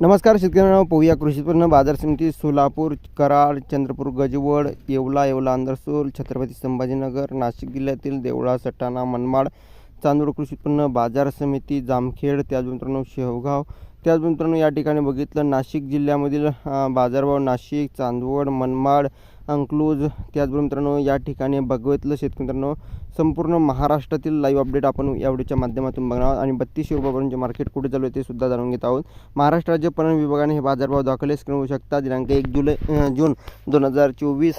नमस्कार शेतकऱ्यांना. पोहया कृषी उत्पन्न बाजार समिती सोलापूर कराड चंद्रपूर गजवड येवला येवला अंदरसूल छत्रपती संभाजीनगर नाशिक जिल्ह्यातील देवळा सटाणा मनमाड चांदूर कृषी उत्पन्न बाजार समिती जामखेड त्याचबरोबर मित्रांनो शेवगाव. त्याचबरोबर मित्रांनो या ठिकाणी बघितलं नाशिक जिल्ह्यामधील बाजारभाव नाशिक चांदवड मनमाड अंकलूज त्याचबरोबर मित्रांनो या ठिकाणी बघितलं. शेतकरी मित्रांनो संपूर्ण महाराष्ट्रातील लाईव्ह अपडेट आपण यावेळीच्या माध्यमातून बघणार आहोत. आणि बत्तीसशे रुपयापर्यंत मार्केट कुठे चालू आहे ते सुद्धा जाणून घेत आहोत. महाराष्ट्र राज्य पणन विभागाने हे बाजारभाव दाखले स्क्रीन होऊ शकता. दिनांक एक जुलै जून दोन हजार चोवीस.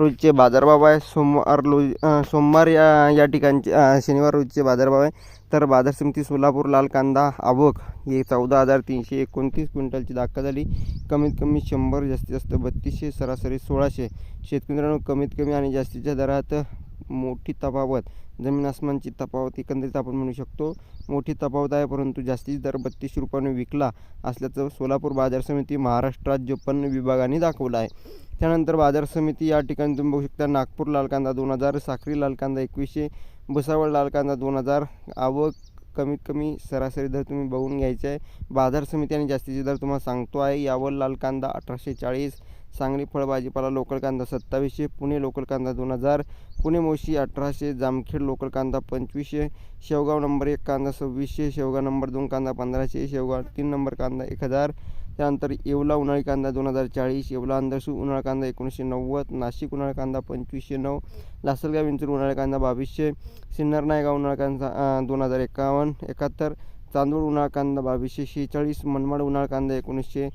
रोजचे बाजारभाव आहे. सोमवार रोज सोमवार या या ठिकाणचे शनिवार रोजचे बाजारभाव आहे. तर बाजार समिती सोलापूर लाल कांदा आवक हे चौदा हजार तीनशे एकोणतीस क्विंटलची दाखल झाली. कमीत कमी शंभर जास्तीत जास्त बत्तीसशे सरासरी सोळाशे. शेतकरी मित्रांनो कमीत कमी आणि जास्तीच्या दरात मोठी तफावत जमीन आसमानची तफावत एकंदरीत आपण म्हणू शकतो. मोठी तफावत आहे परंतु जास्तीत दर बत्तीसशे रुपयाने विकला असल्याचं सोलापूर बाजार समिती महाराष्ट्र राज्य विभागाने दाखवलं आहे. त्यानंतर बाजार समिती या ठिकाणी तुम्ही बघू शकता नागपूर लाल कांदा दोन हजार साखरी लाल कांदा एकवीसशे भुसावळ लाल कांदा दोन हजार. आवक कमीत कमी सरासरी दर तुम्ही बघून घ्यायचे आहे. बाजार समिती आणि जास्तीचे दर तुम्हाला सांगतो आहे. यावर लाल कांदा अठराशे चाळीस सांगली फळ भाजीपाला लोकल कांदा सत्तावीसशे पुणे लोकल कांदा दोन हजार पुणे मोशी अठराशे जामखेड लोकल कांदा पंचवीसशे शेवगाव नंबर एक कांदा सव्वीसशे शेवगाव नंबर दोन कांदा पंधराशे शेवगाव तीन नंबर कांदा एक हजार त्यानंतर येवला उन्हाळी कांदा दोन हजार चाळीस येवला अंदरसू उन्हाळा कांदा एकोणीसशे नव्वद नाशिक उन्हाळा कांदा पंचवीसशे नऊ लासलगाव विंचूर उन्हाळा कांदा बावीसशे सिन्नर नायगाव उन्हाळा कांदा दोन हजार एकावन्न एकाहत्तर चांदूळ उन्हाळा कांदा बावीसशे शेहेचाळीस मनमाड उन्हाळा कांदा एकोणीसशे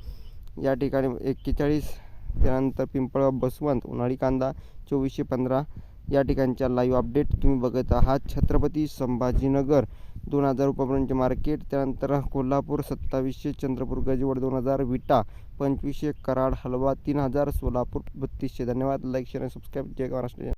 या ठिकाणी एक्केचाळीस त्यानंतर पिंपळगाव बसवंत उन्हाळी कांदा चोवीसशे पंधरा या ठिकाणच्या लाईव्ह अपडेट तुम्ही बघत आहात. छत्रपती संभाजीनगर दोन हजार रुपयापर्यंतचे मार्केट त्यानंतर कोल्हापूर सत्तावीसशे चंद्रपूर गजवड दोन हजार विटा पंचवीसशे कराड हलवा तीन हजार सोलापूर बत्तीसशे. धन्यवाद. लाईक शेअर आणि सबस्क्राईब. जय महाराष्ट्र